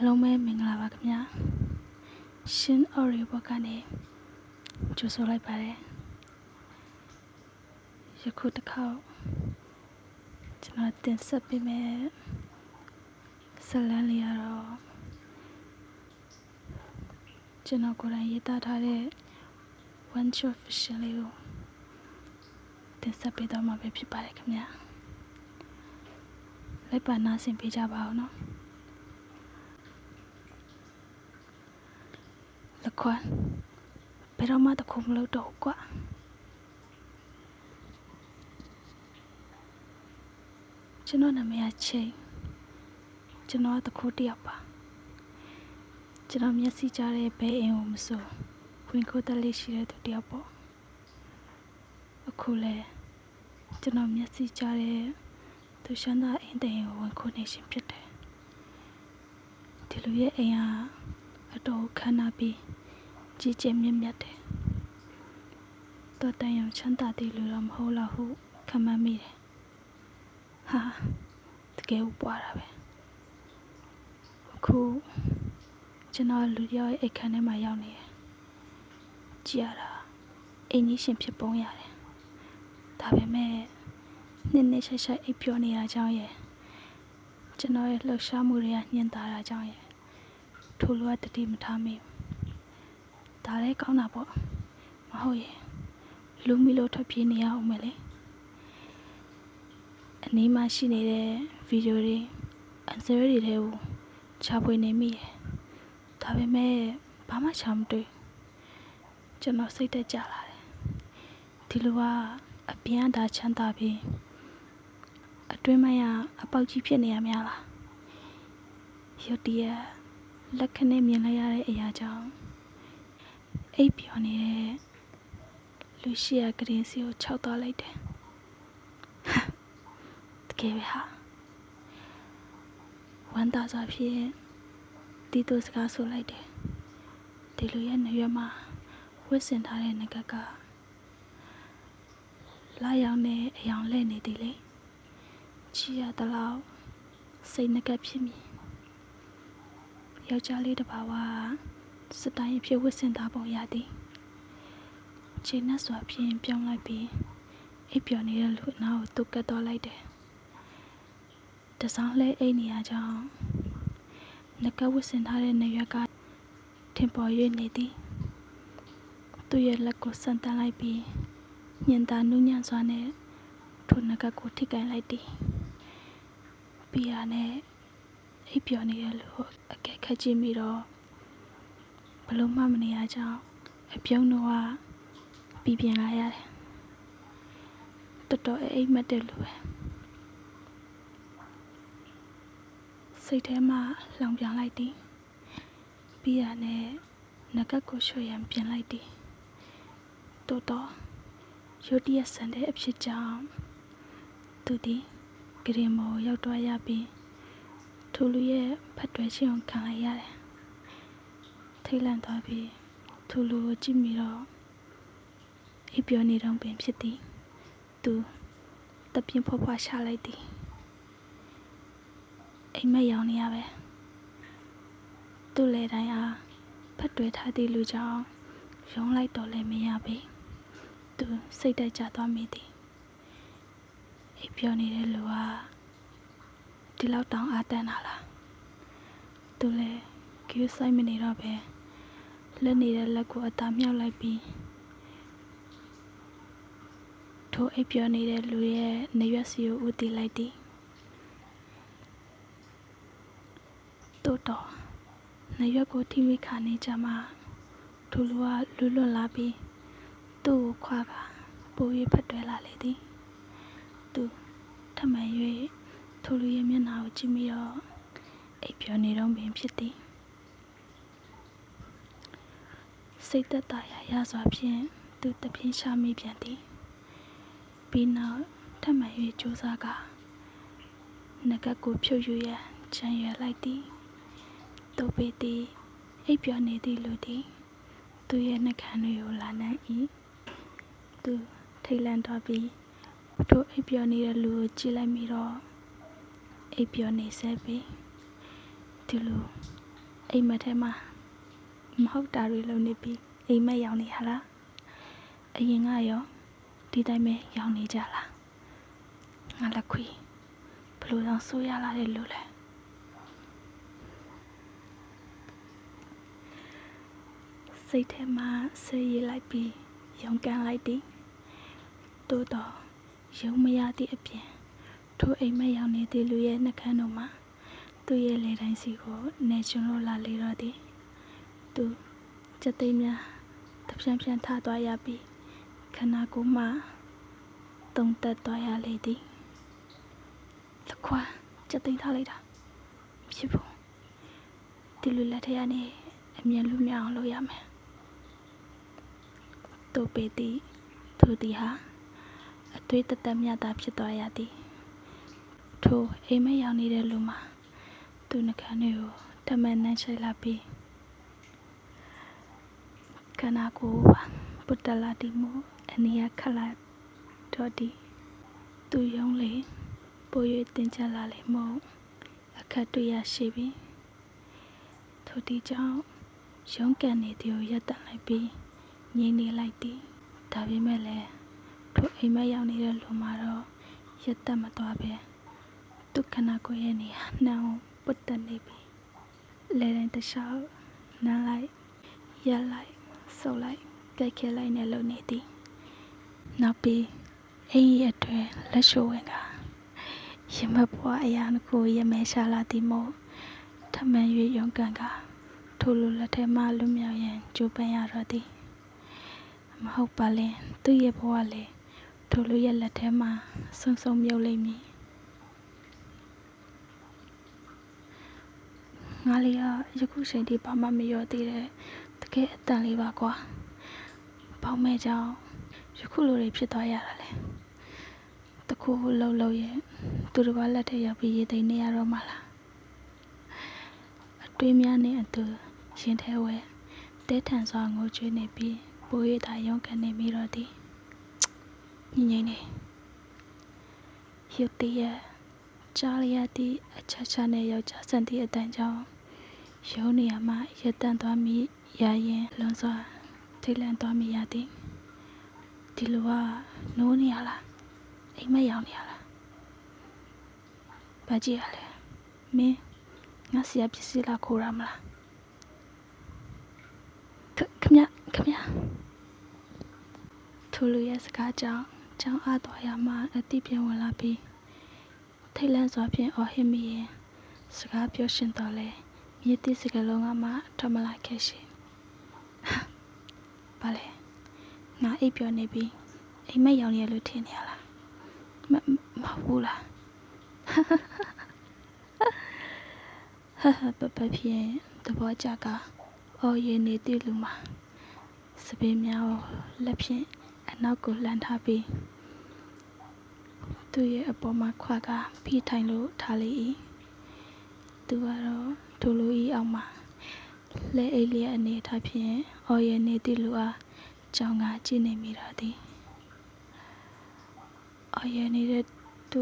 အားလုံးပဲမင်္ဂလာပါခင်ဗျာရှင်အော်ရီဘော့ကနေကြိုဆိုလိုက်ပါတယ်ယခုတစ်ခေါက်ကျွန်တော်တင်ဆက်ပေးမယ်ဇာတ်လမ်းလေးရတော့ကျွန်တော်ကိုယ်တိုင်ရေးသားထားတဲ့ one shot fiction လေးကိုတင်ဆက်ပေးတော့မှာပဲဖြစ်ပါတယ်ခင်ဗျာလိုက်ပါနားဆင်ပေးကြပါဦးနော် လ ခွန်းဘယ်တော့မှတခုမလုပ်တော့ဘူးကွာကျွန်တော်နာမည်ကချိန်ကျွန်တော်ကတခုတယောက်ပါကျွန်တော်မျက်စိကြားတဲ့ဘဲအင်းကိုမစိုးဝင်ခိုးတက်လေးရှိတဲ့သူတယောက်ပေါ့အခုလဲကျွန်တော်မျက်စိကြားတဲ့သူရှမ်းသာအင်းတဲ့ကိုဝင်ခိုးနေရှင်ဖြစ်တယ်ဒီလူရဲ့အိမ်ကအတော်ခမ်းနားပြီး ကြီးကျယ်မြင့်မြတ်တယ်တော်တန်ရုံချမ်းသာတဲ့လူတော့မဟုတ်တော့ဟုခံမှန်းမိတယ်ဟာတကယ်ဥပွားတာပဲအခုကျွန်တော်လူတယောက်ရဲ့အိတ်ခမ်းထဲမှာရောက်နေတယ်ကြည်ရတာအိမ်ကြီးရှင်ဖြစ်ပုံရတယ်ဒါပေမဲ့နှစ်နှစ်ရှိုက်ရှိုက်အိပ်ပျော်နေတာကြောင့်ရဲ့ကျွန်တော်ရဲ့လှုပ်ရှားမှုတွေကညှင်သာတာကြောင့်ရဲ့ထိုလိုကတတိမထားမိဘူး ဒါလည်းကောင်းတာပေါ့မဟုတ်ရင်လူမီလို့ထွက်ပြေးနေရအောင်မယ်လေအနီးမှာရှိနေတဲ့ဗီဒီယိုတွေအန်ဆာတွေတွေကိုချပွေနေမိတယ်ဒါပေမဲ့ဘာမှချမတွေ့ကျွန်တော်စိတ်တက်ကြလာတယ်ဒီလိုကအပြန်အတာချမ်းသာပြီးအတွင်းမရအပေါက်ကြီးဖြစ်နေရများလားရုတ်တရက်လက်ခနဲ့မြင်လိုက်ရတဲ့အရာကြောင့် အိပ်ပျော်နေတဲ့လူရှိရကရင်စီကိုခြောက်သွားလိုက်တယ်ဟာတကယ်ပဲဟာဝမ်းသာစွာဖြင့်တီတိုစကားဆိုလိုက်တယ်ဒီလူရဲ့နေရွက်မှာဝတ်ဆင်ထားတဲ့ငကကလာရောက်နေအယောင်လဲ့နေသည်လေချီရတလောက်စိတ်ငကဖြစ်မိယောက်ျားလေးတစ်ပါးဝ စတိုင်းဖြစ်ဝစ်စင်သားပုံရသည်ချိန်နဲ့စွာဖြင့်ပြောင်းလိုက်ပြီးအိပ်ပျော်နေတဲ့လူအနာကိုတုတ်ကတ်သွားလိုက်တယ်တစောင်းလဲအိတ်နေရကြောင်းငကဝစ်စင်ထားတဲ့နေရွက်ကထင်ပေါ်၍နေသည်သူ့ရဲ့လက်ကိုဆန်တန်းလိုက်ပြီးညင်သာနုညံ့စွာနဲ့ထိုငကကိုထိကန်လိုက်သည်ပြီးရနဲ့အိပ်ပျော်နေတဲ့လူကိုအကဲခတ်ကြည့်မိတော့ ဘလို့မှမနေရကြောင်းအပြုံးတော့ပြီးပြင်လာရတယ်တော်တော်အိပ်မက်တဲ့လူပဲစိတ်ထဲမှာလောင်ပြန်လိုက်သည်ပြီးရနဲ့ငကတ်ကိုရွှေရန်ပြင်လိုက်သည်တော်တော်ရုတ်တရက်ဆန်တဲ့အဖြစ်ကြောင့်သူသည်ဂရင်မော်ရောက်တော့ရပြီးထိုလူရဲ့ဖတ်တွယ်ချင်းကိုခံလိုက်ရတယ်။ ထိတ်လန့်သွားပြီးထိုလူကိုကြည့်မိတော့အိပ်ပျော်နေတော့ပင်ဖြစ်သည်။သူတပြင်းဖွားဖွားရှာလိုက်သည်။အိမ်မက်ရောင်နေရပဲ။သူ့လေတိုင်းအားဖတ်တွယ်ထားသည့်လူကြောင့်ရုံးလိုက်တော့လည်းမရပေ။သူစိတ်တက်ကြသွားမိသည်။အိပ်ပျော်နေတဲ့လူကဒီလောက်တောင်အားတန်တာလားသူလည်းကျူးဆိုင်မနေတော့ပဲ လက်နေတဲ့လက်ကိုအသာမြောက်လိုက်ပြီးထိုအိပ်ပျော်နေတဲ့လူရဲ့နေရွက်စီကိုဦးတည်လိုက်သည်တိုးတော့နေရွက်ကိုထိမိခါနေကြမှာထိုလူကလွတ်လွတ်လာပြီးသူ့ကိုခွာကပိုး၍ဖက်တွဲလာလေသည်သူထမှန်၍ထိုလူရဲ့မျက်နှာကိုကြည့်ပြီးတော့အိပ်ပျော်နေတော့ပင်ဖြစ်သည် စိတ်သက်သာရာရစွာဖြင့်သူတပြင်းရှာမိပြန်သည်ပြီးနောက်ထပ်မံ၍ကြိုးစားကငကကိုဖြုတ်ယူရန်ချမ်းရွယ်လိုက်သည်တို့ပေသည်အိပ်ပျော်နေသည့်လူသည်သူရဲ့နှကန်းတွေကိုလာနှံ့၏သူထိတ်လန့်တော့ပြီးထိုအိပ်ပျော်နေတဲ့လူကိုကြည့်လိုက်မိတော့အိပ်ပျော်နေဆဲပဲဒီလိုအိမ်မက်ထဲမှာ မဟုတ်တာတွေလုပ်နေပြီးအိမ်မက်ရောက်နေရလားအရင်ကရောဒီတိုင်းပဲရောက်နေကြလားငါလက်ခွေဘလို့တော့ဆိုးရလာတယ်လို့လဲစိတ်ထဲမှာဆေးရည်လိုက်ပြီးရုံကန်လိုက်သည်တိုးတော့ရုံမရသည့်အပြင်ထိုအိမ်မက်ရောက်နေသည့်လူရဲ့နှကန်းတို့မှာသူ့ရဲ့လေတိုင်းစီကိုနေချွန်လို့လာလေတော့သည် သူစက်သိမ်းများတဖြန်းဖြန်းထသွားရပြီးခန္ဓာကိုယ်မှတုံတက်သွားရလေသည်လက်ခွာစက်သိမ်းထားလိုက်တာမဖြစ်ဘူးဒီလူလက်ထက်ကနေအမြင်လူမြောက်အောင်လုပ်ရမယ်သူပေသည်သူသည်ဟာအသွေးတသက်မြတာဖြစ်သွားရသည်ထိုအိမ်မက်ရောက်နေတဲ့လူမှာသူနှကန်းတွေကိုတမန်နှမ်းချိုက်လာပြီး ခန္ဓာကိုယ်ပါပုတ္တလာတိမှုအနိယခလာတော့ဒီသူယုံလေပို၍တင်ချလာလေမို့အခက်တွေ့ရရှိပြီထိုဒီကြောင့်ရုံးကန်နေသည်ကိုရပ်တန့်လိုက်ပြီးငြိမ်နေလိုက်သည်ဒါပေမဲ့လည်းထိုအိမ်မက်ရောက်နေတဲ့လူမှာတော့ရပ်တန့်မသွားပဲသူခန္ဓာကိုယ်ရဲ့နေရာနှောင်းပုတ်တက်နေပြီလဲတိုင်းတစ်လျှောက်နမ်းလိုက်ရက်လိုက် ဆုပ်လိုက်ကြိုက်ခဲလိုက်နဲ့လုံနေသည်နောက်ပြီးအိမ်ရဲ့အတွင်းလက်ရှိုးဝင်ကရမတ်ဘွားအရာတစ်ခုရမဲရှာလာသည်မို့ထမန်၍ရုံကန်ကထိုလိုလက်ထဲမှလွတ်မြောက်ရန်ကြိုးပမ်းရတော့သည်မဟုတ်ပါလင်သူ့ရဲ့ဘဝလေထိုလိုရဲ့လက်ထဲမှာဆုံဆုံမြုပ်လိမ့်မည်ငါလေးကယခုချိန်ထိဘာမှမရောသေးတဲ့တ ကယ်အတန်လေးပါကွာပေါင်းမဲ့ကြောင့်ယခုလိုတွေဖြစ်သွားရတာလေတခုလှုပ်လှုပ်ရဲ့သူတစ်ပါးလက်ထက်ရောက်ပြီးရေသိမ်းနေရတော့မှလားအတွေးများနဲ့အတူရင်ထဲဝဲတဲထန်စွာငိုကြွေးနေပြီးပိုးရတာရုံးကန်နေမိတော့သည်ညင်ငိမ့်နေရုတ်တရက်ကြားရသည့်အချာချာနဲ့ယောက်ျားစံသည့်အတန်ကြောင့်ရုံးနေရမှရတန်သွားမိ ရရင်လွန်စွာထိတ်လန့်သွားမိရသည်ဒီလိုကနိုးနေရလားအိမ်မက်ရောက်နေရလားဘာကြည့်ရလဲမင်းငါဆရာပစ္စည်းလာခိုးရမလားခခမခမထူလူရဲ့စကားကြောင့်ကြောင်းအားတော်ရမှအတိပြန်ဝင်လာပြီးထိတ်လန့်စွာဖြင့်အော်ဟစ်မိရင်စကားပြောရှင်တော်လဲမြေတိစကလုံးကမှထမလာခဲ့ရှင် ဘာလဲငါအိပ်ပြောနေပြီအိမ်မက်ရောက်နေရလို့ထင်နေရလားမမဟုတ်ဘူးလားဟာဟာပပဖြင့်သဘောကျကအော်ရနေတိလူမှာစပင်းများကိုလက်ဖြင့်အနောက်ကိုလှမ်းထားပြီးသူ့ရဲ့အပေါ်မှာခွာကဖိထိုင်လို့ထားလေ၏သူကတော့ဒိုလိုဤအောက်မှာ လဲအိတ်လျက်အနေထားဖြင့်အော်ရနေသည့်လူအားကြောင်ကကြည့်နေမိတာသည်အော်ရနေတဲ့သူ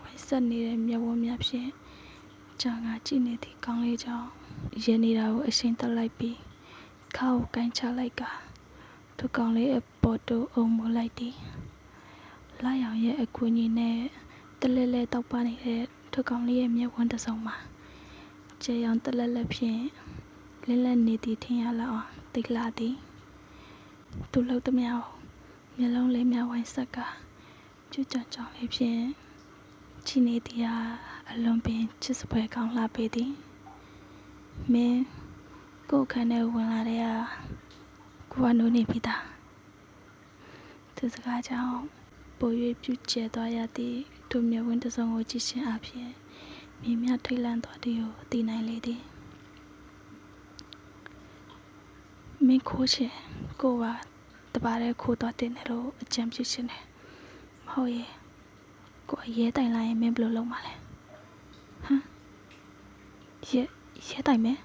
ဝင်ဆက်နေတဲ့မျက်ဝန်းများဖြင့်ကြောင်ကကြည့်နေသည့်ကောင်းလေးကြောင့်ရနေတာကိုအရှင်တက်လိုက်ပြီးခါကိုကန်ချလိုက်ကသူကောင်းလေးအပေါ်တူအုံမလိုက်သည်လာရောင်ရဲ့အခွင့်အရေးနဲ့တလဲလဲတောက်ပနေတဲ့သူကောင်းလေးရဲ့မျက်ဝန်းတစ်စုံမှာကျေရောင်တလက်လက်ဖြင့် လင်းလက်နေသည်ထင်ရလောက်အောင်တိတ်လာသည်သူလှုပ်သမျှမျက်လုံးလေးများဝိုင်းဆက်ကကျွတ်ကြွကြောင်လေးဖြင့်ချီနေသည်ဟာအလွန်ပင်ချစ်စပွဲကောင်းလှပေသည်မင်းကိုယ်ခန်းထဲဝင်လာတဲ့ဟာကိုကနိုးနေပြီသားသူစကားကြောင့်ပို၍ပြုကျဲသွားရသည့်သူမျက်ဝန်းတစ်စုံကိုကြည့်ရှင်အဖြစ်မြေမြထိတ်လန့်သွားသည်ကိုသိနိုင်လေသည် မင်းခိုးချင်ကိုကတပါးတဲ့ခိုးသွားတင်တယ်လို့အကြံပြုရှင်တယ်မဟုတ်ရဲ့ကိုအရဲတိုင်လာရင်မင်းဘယ်လိုလုပ်မှာလဲဟမ်ရဲရဲတိုင်မယ်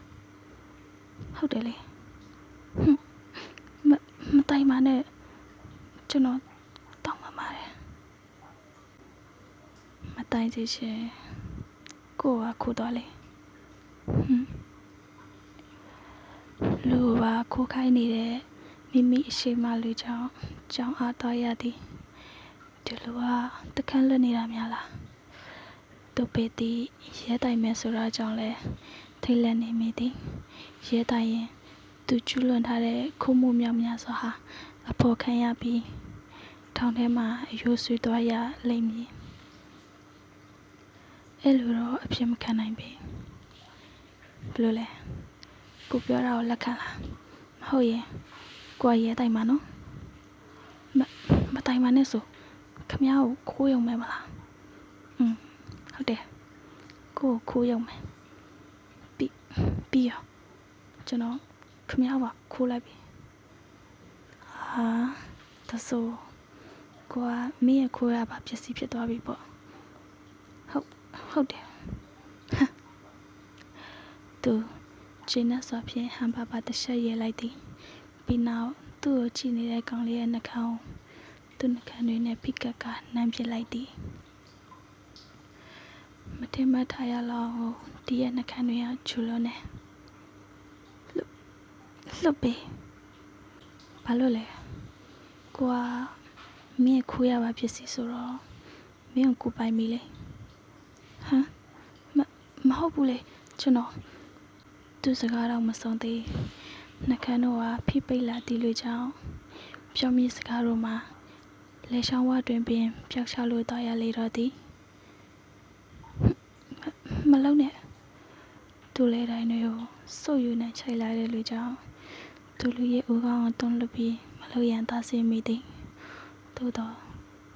ဟုတ်တယ်လေဟမ်မမတိုင်ပါနဲ့ကျွန်တော်တောင်းပန်ပါတယ်မတိုင်စေချင်ကိုကခိုးသွားလေဟမ် လူကိုပါခိုးခိုင်းနေတဲ့မိမိအရှိမလူကြောင့်ကြောင်းအားတော်ရသည်ဒီလူကတခန်းလွတ်နေတာများလားသူပေသည်ရဲတိုင်မယ်ဆိုတာကြောင့်လဲထိတ်လန့်နေမိသည်ရဲတိုင်ရင်သူကျူးလွန်ထားတဲ့ခိုးမှုမြောက်များစွာဟာအဖို့ခံရပြီးထောင်ထဲမှာအယိုးဆွေးသွားရလိမ့်မည်အဲ့လိုတော့အဖြစ်မခံနိုင်ပေဘယ်လိုလဲ ကိုပြောတာကိုလက်ခံလားမဟုတ်ရင်ကိုကရဲတိုင်မှာနော်မမတိုင်ပါနဲ့ဆိုခမ ्या ကိုခိုးရုံပဲမလားอืมဟုတ်တယ်ကိုကိုခိုးရုံပဲပြီးပြီးရောကျွန်တော်ခမ ्या ကခိုးလိုက်ပြီဟာဒါဆိုကိုကမင်းရဲ့ခိုးရပါပစ္စည်းဖြစ်သွားပြီပေါ့ဟုတ်ဟုတ်တယ်သူ ကျင်းနဲ့ဆိုဖြင့်ဟန်ပါပါတစ်ချက်ရဲလိုက်သည်ပြီးနောက်သူ့ကိုကြည့်နေတဲ့ကောင်လေးရဲ့နှာခေါင်းသူ့နှာခမ်းတွေနဲ့ဖိကက်ကနမ်းပစ်လိုက်သည်မထင်မှတ်ထားရလောက်ဒီရဲ့နှာခမ်းတွေကချူလို့နေလှုပ်လှုပ်ပေဘာလို့လဲကိုကမင်းခိုးရပါဖြစ်စီဆိုတော့မင်းကိုပိုင်ပြီလေဟမ်မမဟုတ်ဘူးလေကျွန်တော် သူစကားတော့မဆုံးသေးနှကန်းတော့ကဖိပိတ်လာတီလိုကြောင့်ပြောမိစကားတို့မှာလေရှောင်းဝတွင်ပင်ပျောက်ချလို့တော့ရလေတော့သည်မလုံးနဲ့သူလဲတိုင်းတွေကိုစုပ်ယူနေချိုက်လာတဲ့လူကြောင့်သူလူရဲ့ဦးခေါင်းကိုတွန်းလွတ်ပြီးမလို့ရန်သားစေမိသည်သို့တော့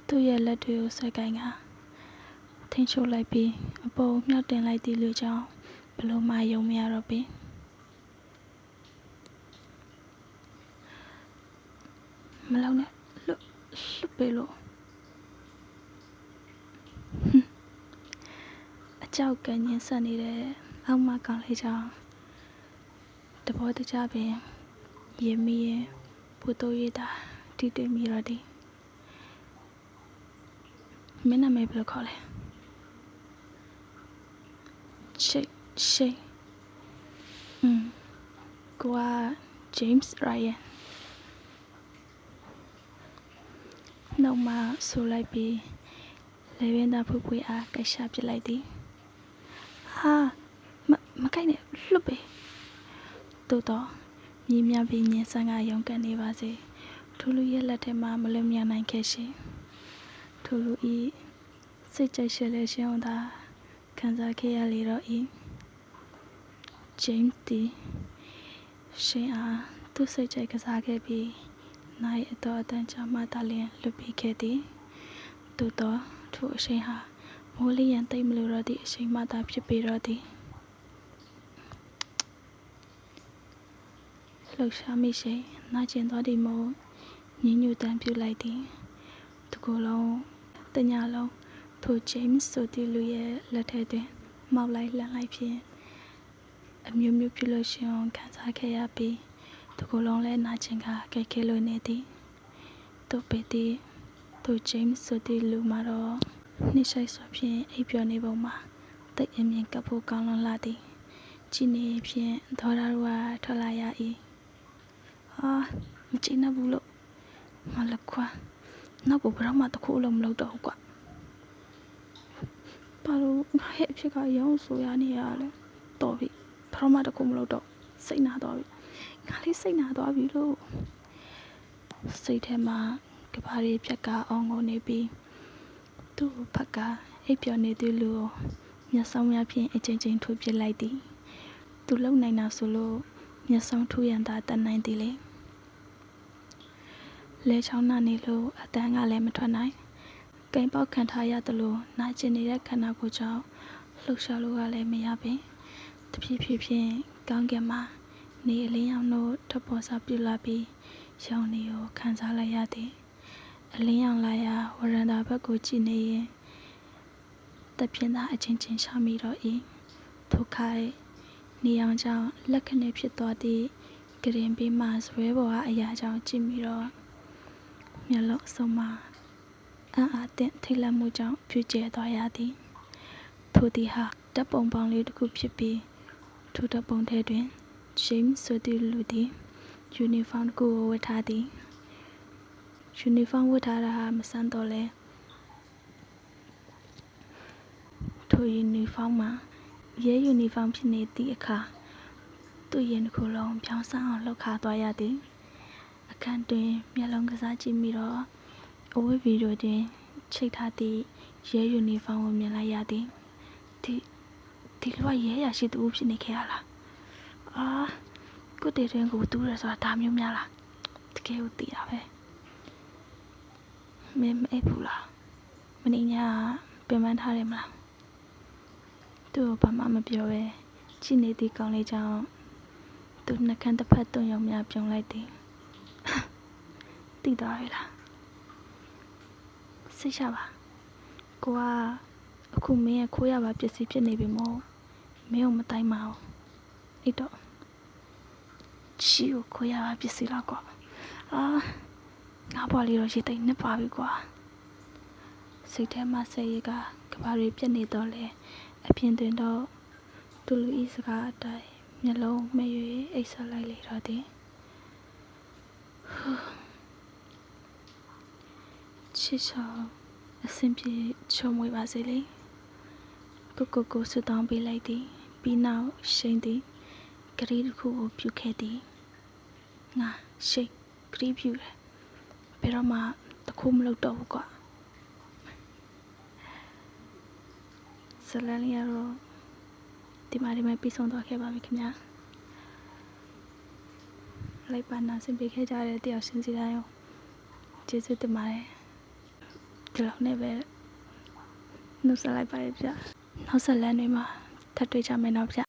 သူ့ရဲ့လက်တွေကိုဆွဲကိုင်းကထင်းချိုးလိုက်ပြီးအပေါ်မြောက်တင်လိုက်သည့်လူကြောင့်ဘလို့မှယုံမရတော့ပင်မ လောက်နဲ့လွတ်လွတ်ပေးလို့အကြောက်ကညင်းဆက်နေတဲ့အောက်မကောင်လေးကြောင့်တဘောတကြပင်ရေမီရင်ပူတိုးရတာတီတွေ့မိတော့ဒီမင်းနာမည်ဘယ်လိုခေါ်လဲရှိရှိอืมကိုက James Ryan နှုတ်မဆိုလိုက်ပြီးလေဝင်းသားဖူးဖွေးအားကရှာပစ်လိုက်သည်ဟာမမကိုက်နဲ့လှုပ်ပေသို့တော့မြင်းများပြီးညင်ဆန်းကရုံကန်နေပါစေထူလူရဲ့လက်ထဲမှာမလွတ်မြောက်နိုင်ခဲ့ရှင်ထူလူဤစိတ်ကြိုက်ရှယ်လဲရှင်းအောင်သာခံစားခဲ့ရလေတော့ဤဂျိမ်းတီရှင်အားသူ့စိတ်ကြိုက်ကစားခဲ့ပြီး နိုင်အတော်အတန်ကြာမှသာလျှင်လွတ်ပြီးခဲ့သည်သို့တော့ထိုအချိန်ဟာမိုးလျံတိတ်မလို့တော့သည့်အချိန်မှသာဖြစ်ပေတော့သည်လှုပ်ရှားမိရှိနာကျင်သောဒီမို့ညညူတမ်းပြုလိုက်သည်ဒီကိုယ်လုံးတညလုံးထိုဂျိမ်းစ်ဆိုတဲ့လူရဲ့လက်ထက်တွင်မောက်လိုက်လှန်လိုက်ဖြင့်အမျိုးမျိုးပြုလို့ရှင်အောင်ခံစားခဲ့ရပြီး တကူလုံးလဲနာကျင်ကကဲခဲလို့နေသည်သူပေသည်သူဂျိမ်းစ်ဆိုတဲ့လူမှာတော့နှိမ့်ဆိုင်စွာဖြင့်အိပ်ပျော်နေပုံမှာတိတ်အမြင်ကပ်ဖို့ကောင်းလွန်လာသည်ကြည်နေဖြင့်ဒေါ်လာတို့ကထွက်လာရ၏ဟာမကြည့်နေဘူးလို့ငါလက်ခွာနောက်ဘယ်တော့မှတခုလုံးမလုပ်တော့ဘူးကွာဘာလို့ငါရဲ့အဖြစ်ကရောင်းဆိုရနေရလဲတော်ပြီဘယ်တော့မှတခုမလုပ်တော့စိတ်နာသွားပြီ ငါလေးစိတ်နာသွားပြီလို့စိတ်ထဲမှာကဘာရီဖြက်ကအောင်ကုန်နေပြီးသူ့ဖက်ကအိပ်ပျော်နေသူလူကိုမျက်စောင်းများဖြင့်အချင်းချင်းထိုးပစ်လိုက်သည်သူလုံနိုင်တာဆိုလို့မျက်စောင်းထိုးရန်သာတတ်နိုင်သည်လေလဲချောင်းနာနေလို့အတန်းကလည်းမထွက်နိုင်ကိန်ပေါက်ခံထားရသလိုနာကျင်နေတဲ့ခန္ဓာကိုယ်ကြောင့်လှုပ်ရှားလို့ကလည်းမရပင်တဖြည်းဖြည်းဖြင့်ကောင်းကင်မှာ နေအလင်းရောင်တို့ထပ်ပေါ်စားပြလာပြီးရောင်နေကိုခံစားလိုက်ရသည်အလင်းရောင်လာရာဝရန္တာဘက်ကိုကြည့်နေရင်တပြင်းသားအချင်းချင်းရှာမိတော့၏ထိုခိုင်နေအောင်ကြောင့်လက်ခဏဖြစ်သွားသည့်ဂရင်ပေးမှဇွဲပေါ်ကအရာကြောင့်ကြည့်မိတော့မျက်လုံးအစုံမှာအံ့အားသင့်ထိတ်လန့်မှုကြောင့်ဖြူကျဲသွားရသည်ထိုသည်ဟာတပ်ပုံပေါင်းလေးတစ်ခုဖြစ်ပြီးထိုတပ်ပုံထဲတွင် James ဆိုသူလူသည် uniform တစ်ခုကိုဝတ်ထားသည် uniform ဝတ်ထားတာဟာမဆန်းတော့လဲထို uniform မှာရဲ uniform ဖြစ်နေသည့်အခါသူ့ရင်တစ်ခုလုံးပြောင်းဆန်းအောင်လှုပ်ခါသွားရသည် အခန်းတွင်မျက်လုံးကစားကြည့်မိတော့အဝတ်ဗီဒီယိုတွင်ချိတ်ထားသည့်ရဲ uniform ကိုမြင်လိုက်ရသည်ဒီဒီလူကရဲရရှိသူဖြစ်နေခဲ့ရလား အာကိုတေတွင်ကိုတူးရဆိုတာဒါမျိုးများလားတကယ်ကိုသိတာပဲမင်းမအိပ်ဘူးလားမင်းညာပင်ပန်းထားတယ်မလားသူ့ကိုဘာမှမပြောပဲကြည့်နေသည့်ကောင်းလေးကြောင့်သူနှကန်းတစ်ဖက်တွုံရုံများပြုံလိုက်သည်သိသွားပြီလားစိတ်ချပါကိုကအခုမင်းရဲ့ခိုးရပါပစ္စည်းဖြစ်နေပြီမို့မင်းကိုမတိုင်းပါဘူးအဲ့တော့ ချီကိုခိုးရပါပစ္စည်းတော့ကွာအာငါဘွားလေးတော့ရှိသိမ့်နှစ်ပါပြီကွာစိတ်ထဲမှာစိတ်ရည်ကကဘာတွေပြတ်နေတော့လေအပြင်တွင်တော့သူလူဤစကားအတိုင်းမျက်လုံးမရွေအိတ်ဆက်လိုက်လေတော့သည်ချစ်ချောအဆင်ပြေချုံမွေပါစေလေကိုကိုကိုဆူတောင်းပေးလိုက်သည်ပြီးနောက်ရှိန်သည် ဂရီတစ်ခုကိုပြုခဲ့သည်ငါရှိန်ဂရီပြုတယ်ဘယ်တော့မှတခုမလုပ်တော့ဘူးကွာဇလန်လေးရတော့ဒီမှာဒီမှာပြီးဆုံးသွားခဲ့ပါပြီခင်ဗျာလိုက်ပါနာဆင်ပေးခဲ့ကြတဲ့တယောက်ချင်းစီတိုင်းရောကျေးဇူးတင်ပါတယ်ဒီလောက်နဲ့ပဲနှုတ်ဆက်လိုက်ပါရဗျနောက်ဆက်လန်းတွေမှာထပ်တွေ့ကြမယ်တော့ဗျ